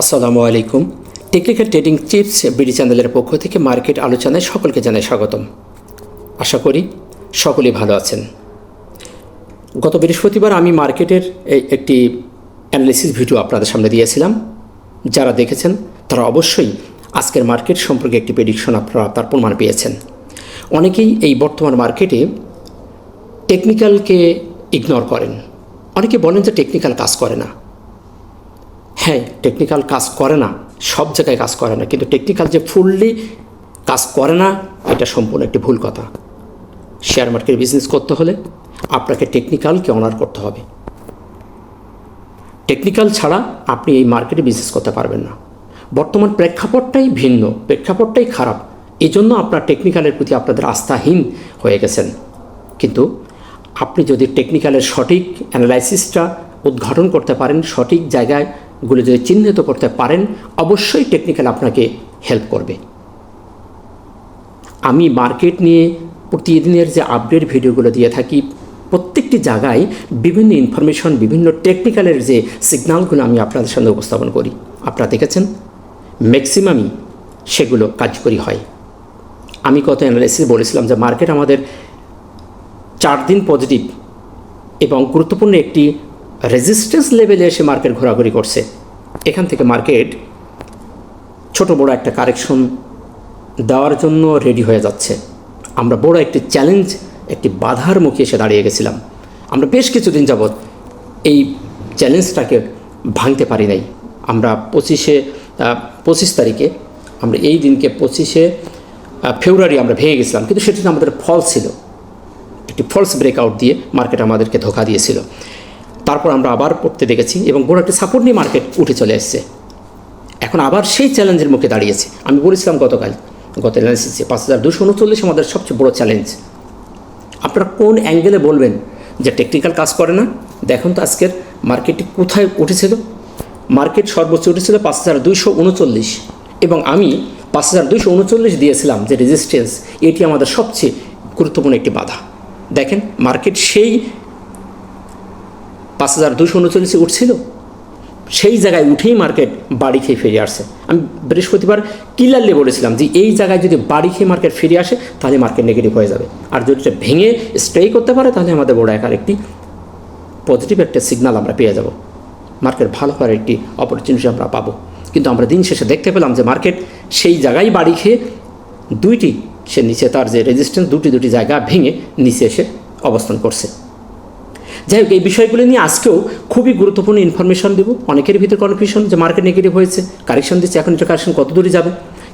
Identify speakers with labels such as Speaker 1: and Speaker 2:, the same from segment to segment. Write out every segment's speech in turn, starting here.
Speaker 1: আসসালামু আলাইকুম। Technical trading chips BD চ্যানেলের পক্ষ থেকে মার্কেট আলোচনায় সকলকে জানাই স্বাগতম। আশা করি সকলেই ভালো আছেন। গত বৃহস্পতিবার আমি মার্কেটের একটি অ্যানালিসিস ভিডিও আপনাদের সামনে দিয়েছিলাম। যারা দেখেছেন, তারা অবশ্যই আজকের মার্কেট সম্পর্কে একটি প্রেডিকশন আপনারা তার প্রমাণ পেয়েছেন। অনেকেই এই বর্তমান মার্কেটে টেকনিক্যালকে ইগনোর করেন। অনেকে বলেন যে টেকনিক্যাল কাজ করে না। হ্যাঁ টেকনিক্যাল কাজ করে না, সব জায়গায় কাজ করে না, কিন্তু টেকনিক্যাল যে ফুললি কাজ করে না, এটা সম্পূর্ণ একটি ভুল কথা। শেয়ার মার্কেট বিজনেস করতে হলে আপনাকে টেকনিক্যালকে অনার করতে হবে। টেকনিক্যাল ছাড়া আপনি এই মার্কেটে বিজনেস করতে পারবেন না। বর্তমান প্রেক্ষাপটটাই ভিন্ন, প্রেক্ষাপটটাই খারাপ। এই জন্য আপনার টেকনিক্যালের প্রতি আপনাদের আস্থাহীন হয়ে গেছেন। কিন্তু আপনি যদি টেকনিক্যালের সঠিক অ্যানালাইসিসটা উদ্ঘাটন করতে পারেন, সঠিক জায়গাগুলো যদি চিহ্নিত করতে পারেন, অবশ্যই টেকনিক্যাল আপনাকে হেল্প করবে। আমি মার্কেট নিয়ে প্রতিদিনের যে আপডেট ভিডিওগুলো দিয়ে থাকি, প্রত্যেকটি জায়গায় বিভিন্ন ইনফরমেশন বিভিন্ন টেকনিক্যালের যে সিগন্যালগুলো আমি আপনাদের সামনে উপস্থাপন করি। আপনারা দেখেছেন? ম্যাক্সিমামই সেগুলো কার্যকরী হয়। আমি কত অ্যানালাইসিস বলেছিলাম যে মার্কেট আমাদের চার দিন পজিটিভ এবং গুরুত্বপূর্ণ একটি রেজিস্ট্যান্স লেভেলে এসে মার্কেট ঘোরাঘুরি করছে। এখান থেকে মার্কেট ছোট বড় একটা কারেকশন দেওয়ার জন্য রেডি হয়ে যাচ্ছে। আমরা বড় একটি চ্যালেঞ্জ একটি বাধার মুখে এসে দাঁড়িয়ে গেছিলাম। আমরা বেশ কিছুদিন যাবৎ এই চ্যালেঞ্জটাকে ভাঙতে পারি নাই। আমরা পঁচিশে পঁচিশ তারিখে, আমরা এই দিনকে পঁচিশে ফেব্রুয়ারি আমরা ভেঙে গেছিলাম। কিন্তু সেটি আমাদের ফল ছিল। একটি ফলস ব্রেকআউট দিয়ে মার্কেট আমাদেরকে ধোকা দিয়েছিল। তারপর আমরা আবার পড়তে দেখেছি এবং বড় একটি সাপোর্ট নিয়ে মার্কেট উঠে চলে এসছে। এখন আবার সেই চ্যালেঞ্জের মুখে দাঁড়িয়েছে। আমি বলেছিলাম গতকাল, গত অ্যানালিসিসে পাঁচ হাজার দুশো উনচল্লিশ আমাদের সবচেয়ে বড় চ্যালেঞ্জ। আপনারা কোন অ্যাঙ্গেলে বলবেন যে টেকনিক্যাল কাজ করে না? দেখুন তো আজকের মার্কেটটি কোথায় উঠেছিল। মার্কেট সর্বোচ্চ উঠেছিল পাঁচ হাজার দুইশো উনচল্লিশ এবং আমি পাঁচ হাজার দুইশো উনচল্লিশ দিয়েছিলাম যে রেজিস্ট্যান্স এটি আমাদের সবচেয়ে গুরুত্বপূর্ণ একটি বাধা। দেখেন মার্কেট সেই পাঁচ হাজার দুশো উনচল্লিশে উঠছিল। সেই জায়গায় উঠেই মার্কেট বাড়ি খেয়ে ফিরে আসছে। আমি বৃহস্পতিবার ক্লিয়ারলি বলেছিলাম যে, এই জায়গায় যদি বাড়ি খেয়ে মার্কেট ফিরে আসে, তাহলে মার্কেট নেগেটিভ হয়ে যাবে। আর যদি এটা ভেঙে স্টে করতে পারে, তাহলে আমাদের বড় একার একটি পজিটিভ একটা সিগনাল আমরা পেয়ে যাব। মার্কেট ভালো হওয়ার একটি অপরচুনিটি আমরা পাবো। কিন্তু আমরা দিন শেষে দেখতে পেলাম যে, মার্কেট সেই জায়গায় বাড়ি খেয়ে দুইটি, সে নিচে তার যে রেজিস্ট্যান্স দুটি দুটি জায়গা ভেঙে নিচে এসে অবস্থান করছে। যাই হোক, এই বিষয়গুলো নিয়ে আজকেও খুবই গুরুত্বপূর্ণ ইনফরমেশন দেবো। অনেকের ভিতরে কনফিউশন যে মার্কেট নেগেটিভ হয়েছে কারেকশন দিচ্ছে, এখন এটা কারেকশন কত দূরে যাবে,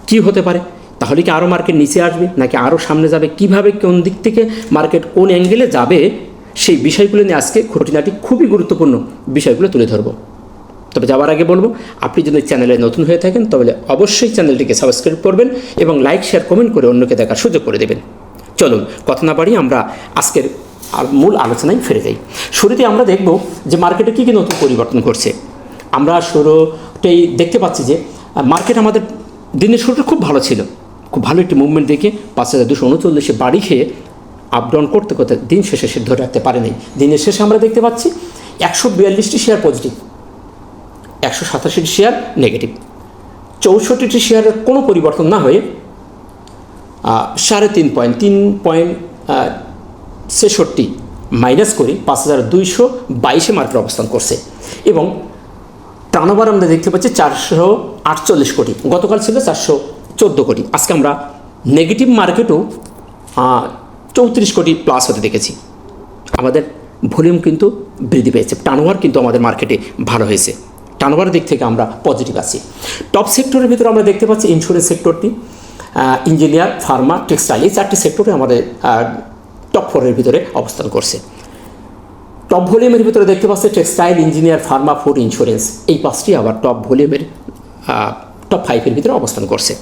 Speaker 1: কী হতে পারে, তাহলে কি আরও মার্কেট নিচে আসবে, নাকি আরও সামনে যাবে, কীভাবে কোন দিক থেকে মার্কেট কোন অ্যাঙ্গেলে যাবে, সেই বিষয়গুলো নিয়ে আজকে খুঁটিনাটি খুবই গুরুত্বপূর্ণ বিষয়গুলো তুলে ধরবো। তবে যাওয়ার আগে বলব, আপনি যদি চ্যানেলে নতুন হয়ে থাকেন, তাহলে অবশ্যই চ্যানেলটিকে সাবস্ক্রাইব করবেন এবং লাইক শেয়ার কমেন্ট করে অন্যকে দেখার সুযোগ করে দেবেন। চলুন, কথা না বাড়ি আমরা আজকের মূল আলোচনায় ফিরে যাই। শুরুতে আমরা দেখব যে মার্কেটে কী কী নতুন পরিবর্তন ঘটছে। আমরা শুরুতেই দেখতে পাচ্ছি যে মার্কেট আমাদের দিনের শুরুটা খুব ভালো ছিল। খুব ভালো একটি মুভমেন্ট দেখে পাঁচ হাজার দুশো উনচল্লিশে বাড়ি খেয়ে আপ ডাউন করতে করতে দিন শেষে সে ধরে রাখতে পারেনি। দিনের শেষে আমরা দেখতে পাচ্ছি একশো বিয়াল্লিশটি শেয়ার পজিটিভ একশো সাতাশিটি শেয়ার নেগেটিভ চৌষট্টিটি শেয়ারের কোনো পরিবর্তন না হয়ে সাড়ে তিন পয়েন্ট তিন পয়েন্ট ছেষট্টি মাইনাস করে পাঁচ হাজার দুইশো বাইশে মার্কেট অবস্থান করছে। এবং টার্নওভার আমরা দেখতে পাচ্ছি চারশো আটচল্লিশ কোটি। গতকাল ছিল চারশো চোদ্দ কোটি। আজকে আমরা নেগেটিভ মার্কেটও চৌত্রিশ কোটি প্লাস হতে দেখেছি। আমাদের ভলিউম কিন্তু বৃদ্ধি পেয়েছে। টার্নওভার কিন্তু আমাদের মার্কেটে ভালো হয়েছে। টার্নওভার দিক থেকে আমরা পজিটিভ আছি। টপ সেক্টরের ভিতরে আমরা দেখতে পাচ্ছি ইন্স্যুরেন্স সেক্টরটি ইঞ্জিনিয়ার ফার্মা টেক্সটাইল এই চারটি সেক্টরে আমাদের ফোরের ভিতরে অবস্থান করছে। টপ ভলিউমের ভিতরে দেখতে পাচ্ছি textile engineer pharma food insurance. এই পাঁচটি আবার টপ ভলিউমের টপ ফাইভের ভিতরে অবস্থান করছে।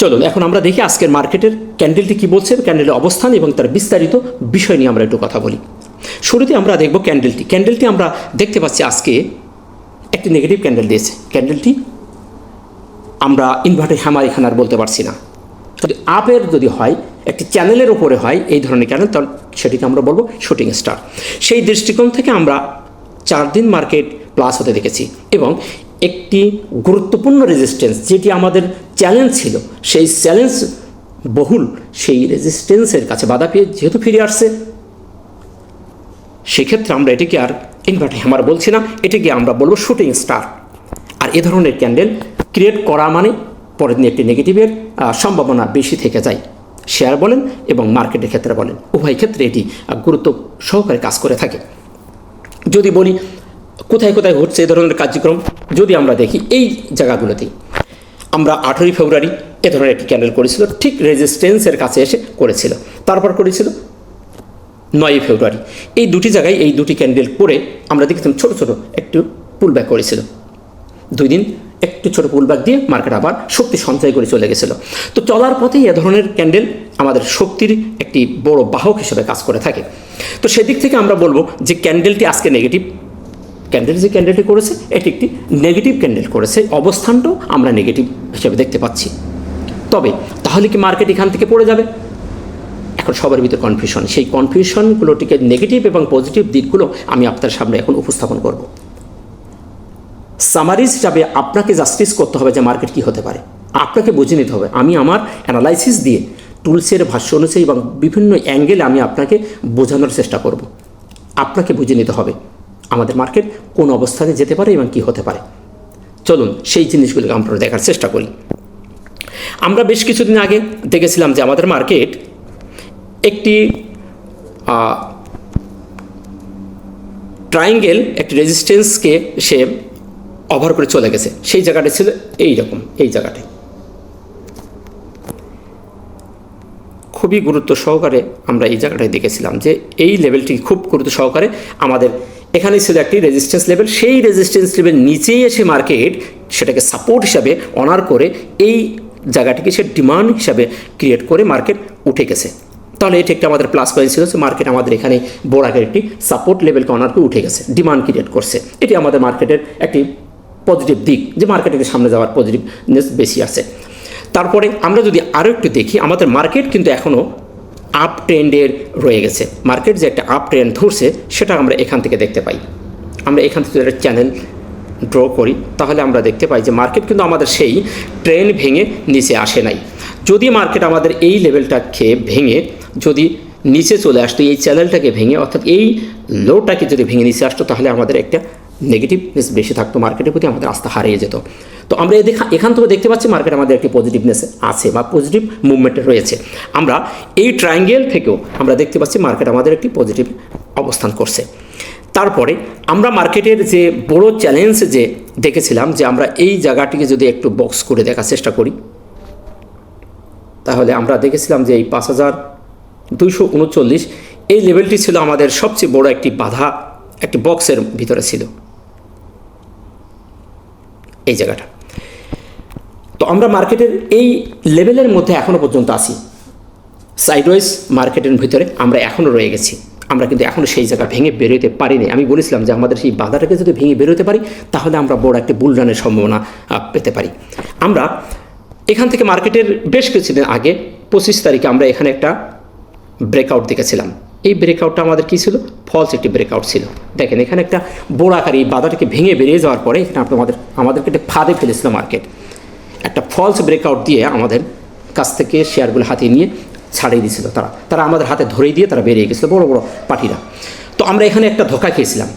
Speaker 1: চলুন, এখন আমরা দেখি আজকের মার্কেটের ক্যান্ডেলটি কী বলছে, ক্যান্ডেলের অবস্থান এবং তার বিস্তারিত বিষয় নিয়ে আমরা একটু কথা বলি। শুরুতে আমরা দেখব ক্যান্ডেলটি। ক্যান্ডেলটি আমরা দেখতে পাচ্ছি আজকে একটি নেগেটিভ ক্যান্ডেল দিয়েছে। ক্যান্ডেলটি আমরা ইনভার্টার হ্যামার এখানে আর বলতে পারছি না। যদি আপের যদি হয় একটি চ্যানেলের ওপরে হয় এই ধরনের ক্যানেল তাহলে সেটিকে আমরা বলব শুটিং স্টার। সেই দৃষ্টিকোণ থেকে আমরা চার দিন মার্কেট প্লাস হতে দেখেছি এবং একটি গুরুত্বপূর্ণ রেজিস্ট্যান্স যেটি আমাদের চ্যালেঞ্জ ছিল, সেই চ্যালেঞ্জ বহুল সেই রেজিস্ট্যান্সের কাছে বাধা পেয়ে যেহেতু ফিরে আসছে, সেক্ষেত্রে আমরা এটিকে আর ইনভার্ট হ্যামার বলছি না, এটিকে আমরা বলব শুটিং স্টার আর এ ধরনের ক্যান্ডেল ক্রিয়েট করা মানে পরের দিন একটি নেগেটিভের সম্ভাবনা বেশি থেকে যায়। শেয়ার বলেন এবং মার্কেটের ক্ষেত্রে বলেন। উভয় ক্ষেত্রে এটি গুরুত্ব সহকারে কাজ করে থাকে। যদি বলি, কোথায় কোথায় ঘটছে এই ধরনের কার্যক্রম, যদি আমরা দেখি এই জায়গাগুলোতেই। আমরা আঠেরোই ফেব্রুয়ারি এ ধরনের একটি ক্যান্ডেল করেছিল, ঠিক রেজিস্ট্যান্সের কাছে এসে করেছিল। তারপর করেছিল নয়ই ফেব্রুয়ারি। এই দুটি জায়গায় এই দুটি ক্যান্ডেল করে আমরা দেখেছিলাম ছোট ছোট একটু পুল ব্যাক করেছিল। দুই দিন একটু ছোট পুল ব্যাক দিয়ে মার্কেট আবার শক্তি সঞ্চয় করে চলে গেছিল। তো চলার পথেই এ ধরনের ক্যান্ডেল আমাদের শক্তির একটি বড় বাহক হিসেবে কাজ করে থাকে। তো সেদিক থেকে আমরা বলব যে ক্যান্ডেলটি আজকে নেগেটিভ ক্যান্ডেল যে ক্যান্ডেলটি করেছে, এটি একটি নেগেটিভ ক্যান্ডেল করেছে। অবস্থানটাও আমরা নেগেটিভ হিসেবে দেখতে পাচ্ছি। তবে, তাহলে কি মার্কেট এখান থেকে পড়ে যাবে? এখন সবার ভিতরে কনফিউশন সেই কনফিউশনগুলোটিকে নেগেটিভ এবং পজিটিভ দিকগুলো আমি আপনার সামনে এখন উপস্থাপন করব। সামারিজ হিসাবে আপনাকে জাস্টিস করতে হবে যে মার্কেট কী হতে পারে। আপনাকে বুঝে নিতে হবে। আমি আমার অ্যানালাইসিস দিয়ে টুলসের ভাষ্য অনুযায়ী এবং বিভিন্ন অ্যাঙ্গেলে আমি আপনাকে বোঝানোর চেষ্টা করব। আপনাকে বুঝে নিতে হবে আমাদের মার্কেট কোন অবস্থানে যেতে পারে এবং কী হতে পারে। চলুন, সেই জিনিসগুলোকে আমরা দেখার চেষ্টা করি। আমরা বেশ কিছুদিন আগে দেখেছিলাম যে আমাদের মার্কেট একটি ট্রায়াঙ্গেল একটি রেজিস্ট্যান্সকে সে ওভার করে চলে গেছে। সেই জায়গাটা ছিল এই রকম এই জায়গাটায় খুবই গুরুত্ব সহকারে আমরা এই জায়গাটায় দেখেছিলাম যে এই লেভেলটি খুব গুরুত্ব সহকারে আমাদের এখানে ছিল একটি রেজিস্ট্যান্স লেভেল সেই রেজিস্ট্যান্স লেভেল নিচেই এসে মার্কেট সেটাকে সাপোর্ট হিসাবে অনার করে এই জায়গাটিকে সে ডিমান্ড হিসাবে ক্রিয়েট করে মার্কেট উঠে গেছে। তাহলে এটি একটি আমাদের প্লাস পয়েন্ট ছিল মার্কেট আমাদের এখানে বড় আকারের একটি সাপোর্ট লেভেলকে অনার করে উঠে গেছে ডিমান্ড ক্রিয়েট করছে। এটি আমাদের মার্কেটের একটি পজিটিভ দিক, যে মার্কেটের সামনে যাওয়ার পজিটিভনেস বেশি আছে। তারপরে আমরা যদি আরও একটু দেখি, আমাদের মার্কেট কিন্তু এখনও আপ ট্রেন্ডের রয়ে গেছে। মার্কেট যে একটা আপ ট্রেন্ড ধরছে, সেটা আমরা এখান থেকে দেখতে পাই। আমরা এখান থেকে একটা চ্যানেল ড্র করি, তাহলে আমরা দেখতে পাই যে মার্কেট কিন্তু আমাদের সেই ট্রেন ভেঙে নিচে আসে নাই। যদি মার্কেট আমাদের এই লেভেলটাকে ভেঙে, যদি নিচে চলে আসতো, এই চ্যানেলটাকে ভেঙে, অর্থাৎ এই লোটাকে যদি ভেঙে নিচে আসতো, তাহলে আমাদের একটা নেগেটিভনেস বেশি থাকতো মার্কেটের প্রতি আমাদের আস্থা হারিয়ে যেত। তো আমরা দেখা এখান থেকে দেখতে পাচ্ছি মার্কেট আমাদের একটি পজিটিভনেস আছে বা পজিটিভ মুভমেন্টে রয়েছে। আমরা এই ট্রায়াঙ্গেল থেকেও আমরা দেখতে পাচ্ছি মার্কেট আমাদের একটি পজিটিভ অবস্থান করছে। তারপরে আমরা মার্কেটের যে বড় চ্যালেঞ্জ যে দেখেছিলাম যে আমরা এই জায়গাটিকে যদি একটু বক্স করে দেখার চেষ্টা করি, তাহলে আমরা দেখেছিলাম যে এই পাঁচ হাজার দুইশো উনচল্লিশ এই লেভেলটি ছিল আমাদের সবচেয়ে বড় একটি বাধা, একটি বক্সের ভিতরে ছিল। এই জায়গাটা। তো আমরা মার্কেটের এই লেভেলের মধ্যে এখনও পর্যন্ত আসি সাইডওয়াইজ মার্কেটের ভিতরে আমরা এখনও রয়ে গেছি। আমরা কিন্তু এখনও সেই জায়গা ভেঙে বেরোতে পারিনি। আমি বলেছিলাম যে আমাদের সেই বাধাটাকে যদি ভেঙে বেরোতে পারি, তাহলে আমরা বড় একটা বুল রানের সম্ভাবনা পেতে পারি। আমরা এখান থেকে মার্কেটের বেশ কিছুদিন আগে পঁচিশ তারিখে আমরা এখানে একটা ব্রেকআউট দেখেছিলাম। এই ব্রেকআউটটা আমাদের কী ছিল? ফলস একটি ব্রেকআউট ছিল। দেখেন, এখানে একটা বড় আকার এই বাধাটাকে ভেঙে বেরিয়ে যাওয়ার পরে এখানে আমাদের আমাদেরকে একটা ফাঁদে ফেলেছিল মার্কেট একটা ফলস ব্রেকআউট দিয়ে আমাদের কাছ থেকে শেয়ারগুলো হাতে নিয়ে ছাড়িয়ে দিয়েছিল তারা। তারা আমাদের হাতে ধরে দিয়ে তারা বেরিয়ে গেছিল, বড় বড় পার্টিরা। তো আমরা এখানে একটা ধোকা খেয়েছিলাম।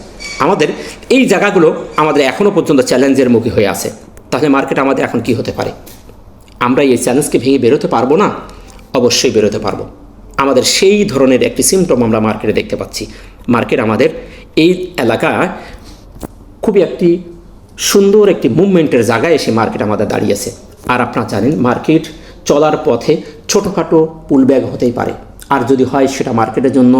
Speaker 1: আমাদের এই জায়গাগুলো আমাদের এখনও পর্যন্ত চ্যালেঞ্জের মুখী হয়ে আছে। তাহলে মার্কেট আমাদের এখন কি হতে পারে? আমরা এই চ্যালেঞ্জকে ভেঙে বেরোতে পারব না? অবশ্যই বেরোতে পারব। আমাদের সেই ধরনের একটি সিমটম আমরা মার্কেটে দেখতে পাচ্ছি। মার্কেট আমাদের এই এলাকা খুবই একটি সুন্দর একটি মুভমেন্টের জায়গায় এসে মার্কেট আমাদের দাঁড়িয়েছে আর আপনারা জানেন মার্কেট চলার পথে ছোটোখাটো পুলব্যাগ হতেই পারে। আর যদি হয় সেটা মার্কেটের জন্য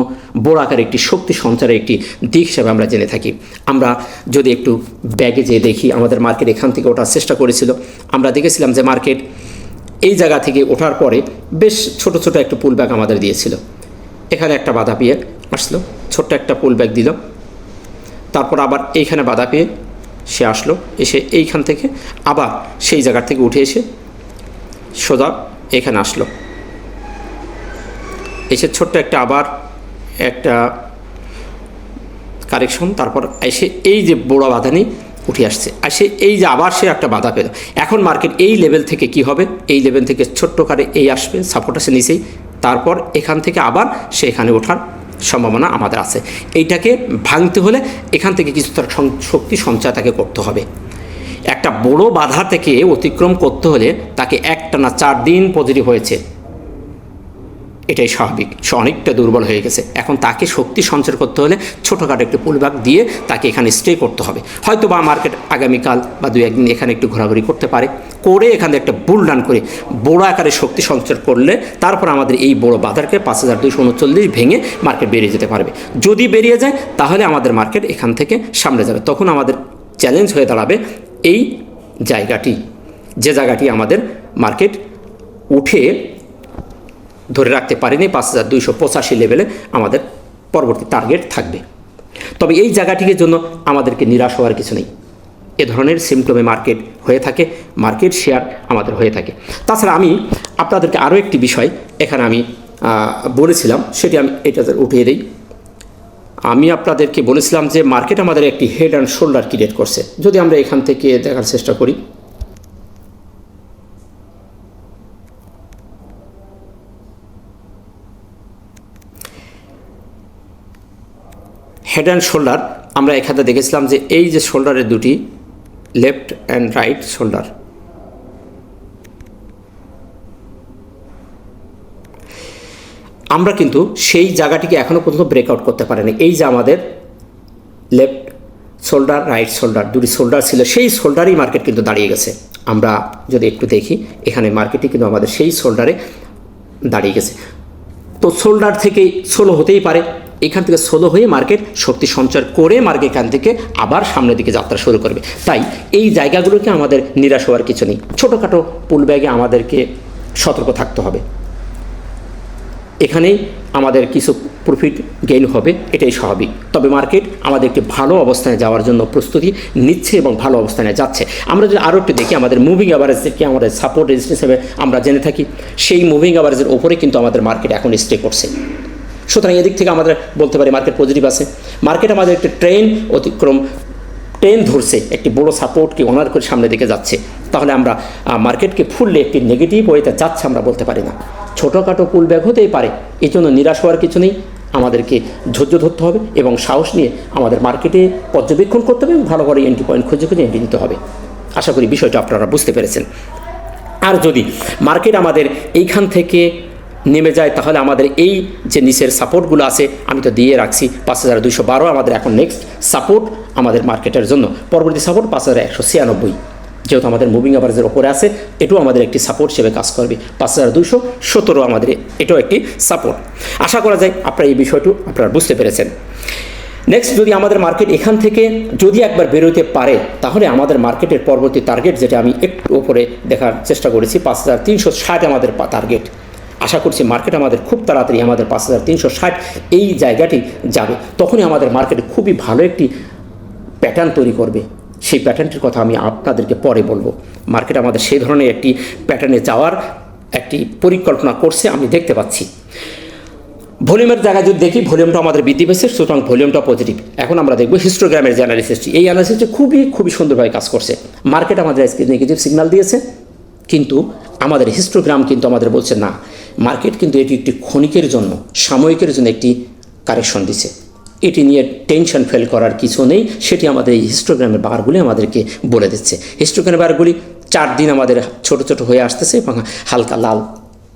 Speaker 1: বড় আকার একটি শক্তি সঞ্চারের একটি দিক হিসাবে আমরা জেনে থাকি। আমরা যদি একটু ব্যাগে যেয়ে দেখি, আমাদের মার্কেট এখান থেকে ওঠার চেষ্টা করেছিল। আমরা দেখেছিলাম যে মার্কেট এই জায়গা থেকে ওঠার পরে বেশ ছোট ছোট একটা পুল ব্যাগ আমাদের দিয়েছিল। এখানে একটা বাধা পেয়ে আসলো, ছোট্ট একটা পুল ব্যাগ দিল। তারপর আবার এইখানে বাধা পেয়ে সে আসলো, এসে এইখান থেকে আবার সেই জায়গার থেকে উঠে এসে সোজা এখানে আসলো। এসে ছোট্ট একটা আবার একটা কারেকশন, তারপর এসে এই যে বড় বাঁধানি উঠে আসছে। আর সে এই যে আবার সে একটা বাধা পেল। এখন মার্কেট এই লেভেল থেকে কি হবে? এই লেভেল থেকে ছোট্ট কারে এই আসবে সাপোর্ট আসে নিচেই। তারপর এখান থেকে আবার সে এখানে ওঠার সম্ভাবনা আমাদের আছে। এইটাকে ভাঙতে হলে এখান থেকে কিছু তার শক্তি সঞ্চয় তাকে করতে হবে। একটা বড় বাধা থেকে অতিক্রম করতে হলে তাকে একটানা চার দিন পজিটিভ হয়েছে। এটাই স্বাভাবিক। সে অনেকটা দুর্বল হয়ে গেছে। এখন তাকে শক্তি সঞ্চার করতে হলে ছোটোখাটো একটু পুলবাক দিয়ে তাকে এখানে স্টে করতে হবে। হয়তো বা মার্কেট আগামীকাল বা দু একদিন এখানে একটু ঘোরাঘুরি করতে পারে। করে এখানে একটা বুল ডান করে বড় আকারে শক্তি সঞ্চার করলে তারপর আমাদের এই বড় বাজারকে পাঁচ হাজার দুশো উনচল্লিশ ভেঙে মার্কেট বেরিয়ে যেতে পারবে। যদি বেরিয়ে যায়, তাহলে আমাদের মার্কেট এখান থেকে সামনে যাবে। তখন আমাদের চ্যালেঞ্জ হয়ে দাঁড়াবে এই জায়গাটি। যে জায়গাটি আমাদের মার্কেট উঠে ধরে রাখতে পারিনি, পাঁচ হাজার দুইশো পঁচাশি লেভেলে আমাদের পরবর্তী টার্গেট থাকবে। তবে এই জায়গাটির জন্য আমাদেরকে নিরাশ হওয়ার কিছু নেই। এ ধরনের সিমটমে মার্কেট হয়ে থাকে মার্কেট শেয়ার আমাদের হয়ে থাকে। তাছাড়া আমি আপনাদেরকে আরও একটি বিষয় এখানে আমি বলেছিলাম, সেটি আমি এটা উঠিয়ে দিই। আমি আপনাদেরকে বলেছিলাম যে মার্কেট আমাদের একটি হেড অ্যান্ড শোল্ডার ক্রিয়েট করছে। যদি আমরা এখান থেকে দেখার চেষ্টা করি হেড অ্যান্ড শোল্ডার আমরা এখানে দেখেছিলাম যে এই যে শোল্ডারের দুটি লেফট অ্যান্ড রাইট শোল্ডার আমরা কিন্তু সেই জায়গাটিকে এখনও পর্যন্ত ব্রেকআউট করতে পারিনি। এই যে আমাদের লেফট শোল্ডার রাইট শোল্ডার দুটি শোল্ডার ছিল, সেই শোল্ডারই মার্কেট কিন্তু দাঁড়িয়ে গেছে। আমরা যদি একটু দেখি, এখানে মার্কেটে কিন্তু আমাদের সেই শোল্ডারে দাঁড়িয়ে গেছে। তো শোল্ডার থেকে সোলো হতেই পারে। এখান থেকে সোলো হয়ে মার্কেট শক্তি সঞ্চার করে মার্কেট এখান থেকে আবার সামনের দিকে যাত্রা শুরু করবে। তাই এই জায়গাগুলোকে আমাদের নিরাশ হওয়ার কিছু নেই। ছোটোখাটো পুল ব্যাগে আমাদেরকে সতর্ক থাকতে হবে। এখানেই আমাদের কিছু প্রফিট গেইন হবে, এটাই স্বাভাবিক। তবে মার্কেট আমাদের একটি ভালো অবস্থানে যাওয়ার জন্য প্রস্তুতি নিচ্ছে এবং ভালো অবস্থানে যাচ্ছে। আমরা যদি আরও একটু দেখি, আমাদের মুভিং অ্যাভারেজকে আমাদের সাপোর্ট রেজিস্ট্যান্স হিসেবে আমরা জেনে থাকি, সেই মুভিং অ্যাভারেজের ওপরে কিন্তু আমাদের মার্কেট এখন স্টে করছে। সুতরাং এদিক থেকে আমাদের বলতে পারি মার্কেট পজিটিভ আছে। মার্কেট আমাদের একটি ট্রেন অতিক্রম ট্রেন ধরছে, একটি বড় সাপোর্টকে অনার করে সামনের দিকে যাচ্ছে। তাহলে আমরা মার্কেটকে ফুললে একটি নেগেটিভ ওয়েতে যাচ্ছে আমরা বলতে পারি না। ছোটোখাটো পুল ব্যাগ হতেই পারে এই জন্য নিরাশ হওয়ার কিছু নেই। আমাদেরকে ধৈর্য ধরতে হবে এবং সাহস নিয়ে আমাদের মার্কেটে পর্যবেক্ষণ করতে হবে এবং ভালো করে এন্ট্রি পয়েন্ট খুঁজে খুঁজে এন্ট্রি নিতে হবে। আশা করি বিষয়টা আপনারা বুঝতে পেরেছেন। আর যদি মার্কেট আমাদের এইখান থেকে নেমে যায়, তাহলে আমাদের এই যে নিচের সাপোর্টগুলো আছে, আমি তো দিয়ে রাখছি পাঁচ হাজার দুইশো বারো, আমাদের এখন নেক্সট সাপোর্ট আমাদের মার্কেটের জন্য। পরবর্তী সাপোর্ট পাঁচ হাজার একশো ছিয়ানব্বই। যেহেতু আমাদের মুভিং অ্যাভারেজের ওপরে আছে, এটাও আমাদের একটি সাপোর্ট হিসেবে কাজ করবে। পাঁচ হাজার দুশো সতেরো আমাদের এটাও একটি সাপোর্ট। আশা করা যায় আপনারা এই বিষয়টি আপনারা বুঝতে পেরেছেন। নেক্সট যদি আমাদের মার্কেট এখান থেকে যদি একবার বেরোতে পারে, তাহলে আমাদের মার্কেটের পরবর্তী টার্গেট যেটা আমি একটু ওপরে দেখার চেষ্টা করেছি, পাঁচ হাজার তিনশো ষাট আমাদের টার্গেট আশা করছি মার্কেট আমাদের খুব তাড়াতাড়ি আমাদের পাঁচ হাজার তিনশো ষাট এই জায়গাটি যাবে। তখনই আমাদের মার্কেটে খুবই ভালো একটি প্যাটার্ন তৈরি করবে। সেই প্যাটার্নটির কথা আমি আপনাদেরকে পরে বলব। মার্কেট আমাদের সেই ধরনের একটি প্যাটার্নে যাওয়ার একটি পরিকল্পনা করছে, আমি দেখতে পাচ্ছি। ভলিউমের জায়গায় যদি দেখি ভলিউমটা আমাদের বৃদ্ধি পেয়েছে, সুতরাং ভলিউমটা পজিটিভ এখন আমরা দেখব হিস্টোগ্রামের যে অ্যানালিসিসটি এই অ্যানালিসিসটি খুবই খুবই সুন্দরভাবে কাজ করছে। মার্কেট আমাদের আজকে নেগেটিভ সিগন্যাল দিয়েছে, কিন্তু আমাদের হিস্টোগ্রাম কিন্তু আমাদের বলছে না। মার্কেট কিন্তু এটি একটি ক্ষণিকের জন্য, সাময়িকের জন্য একটি কারেকশন দিছে। এটি নিয়ে টেনশন ফেল করার কিছু নেই, সেটি আমাদের এই হিস্টোগ্রামের বারগুলি আমাদেরকে বলে দিচ্ছে। হিস্টোগ্রামের বারগুলি চার দিন আমাদের ছোট ছোট হয়ে আসতেছে এবং হালকা লাল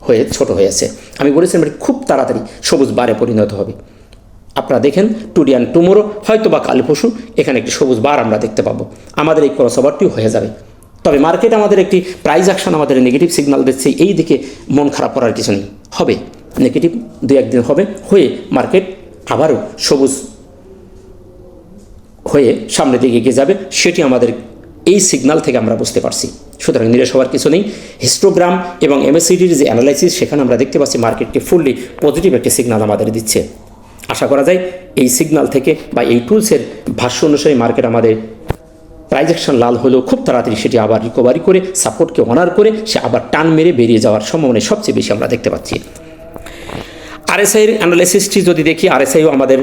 Speaker 1: হয়ে ছোট হয়েছে আমি বলেছিলাম এটি খুব তাড়াতাড়ি সবুজ বারে পরিণত হবে। আপনারা দেখেন, টুডে অ্যান্ড টুমোরো হয়তো বা কাল পশু এখানে একটি সবুজ বার আমরা দেখতে পাবো। আমাদের এই ক্রস হয়ে যাবে। তবে মার্কেট আমাদের একটি প্রাইজ অ্যাকশন আমাদের নেগেটিভ সিগন্যাল দিচ্ছে, এই দিকে মন খারাপ করার কিছু নেই। হবে নেগেটিভ দু একদিন হবে, হয়ে মার্কেট আবারও সবুজ হয়ে সামনের দিকে এগিয়ে যাবে, সেটি আমাদের এই সিগন্যাল থেকে আমরা বুঝতে পারছি। সুতরাং নিরাশ হওয়ার কিছু নেই। হিস্টোগ্রাম এবং এমএসসিডির যে অ্যানালাইসিস সেখানে আমরা দেখতে পাচ্ছি মার্কেটকে ফুললি পজিটিভ একটি সিগনাল আমাদের দিচ্ছে। আশা করা যায়, এই সিগনাল থেকে বা এই টুলসের ভাষ্য অনুসারে মার্কেট আমাদের প্রাইজেকশন লাল হলেও খুব তাড়াতাড়ি সেটি আবার রিকভারি করে সাপোর্টকে অনার করে, সে আবার টান মেরে বেরিয়ে যাওয়ার সম্ভাবনা সবচেয়ে বেশি আমরা দেখতে পাচ্ছি। আরএসআইয়ের অ্যানালাইসিসটি যদি দেখি আরএসআইও আমাদের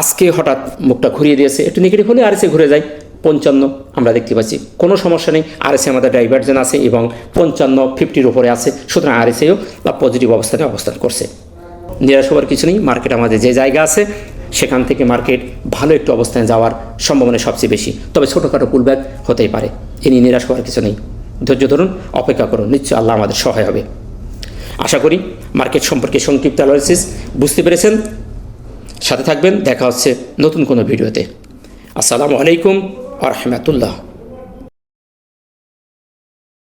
Speaker 1: আজকে হঠাৎ মুখটা ঘুরিয়ে দিয়েছে। একটু নেগেটিভ হলে আর এসে ঘুরে যায়, পঞ্চান্ন আমরা দেখতে পাচ্ছি। কোনো সমস্যা নেই আর এসে আমাদের ডাইভার্জেন আছে এবং পঞ্চান্ন ফিফটির উপরে আছে, সুতরাং আর এসেও পজিটিভ অবস্থানে অবস্থান করছে। নিরাশ হওয়ার কিছু নেই মার্কেট আমাদের যে জায়গা আছে সেখান থেকে মার্কেট ভালো একটু অবস্থানে যাওয়ার সম্ভাবনা সবচেয়ে বেশি। তবে ছোটোখাটো পুলব্যাক হতেই পারে। এ নিয়ে নিরাশ হওয়ার কিছু নেই। ধৈর্য ধরুন, অপেক্ষা করুন নিশ্চয় আল্লাহ আমাদের সহায় হবে। আশা করি মার্কেট সম্পর্কে সংক্ষিপ্ত অ্যানালিসিস বুঝতে পেরেছেন। সাথে থাকবেন, দেখা হচ্ছে নতুন কোনো ভিডিওতে। আসসালামু আলাইকুম আ রহমতুল্লাহ।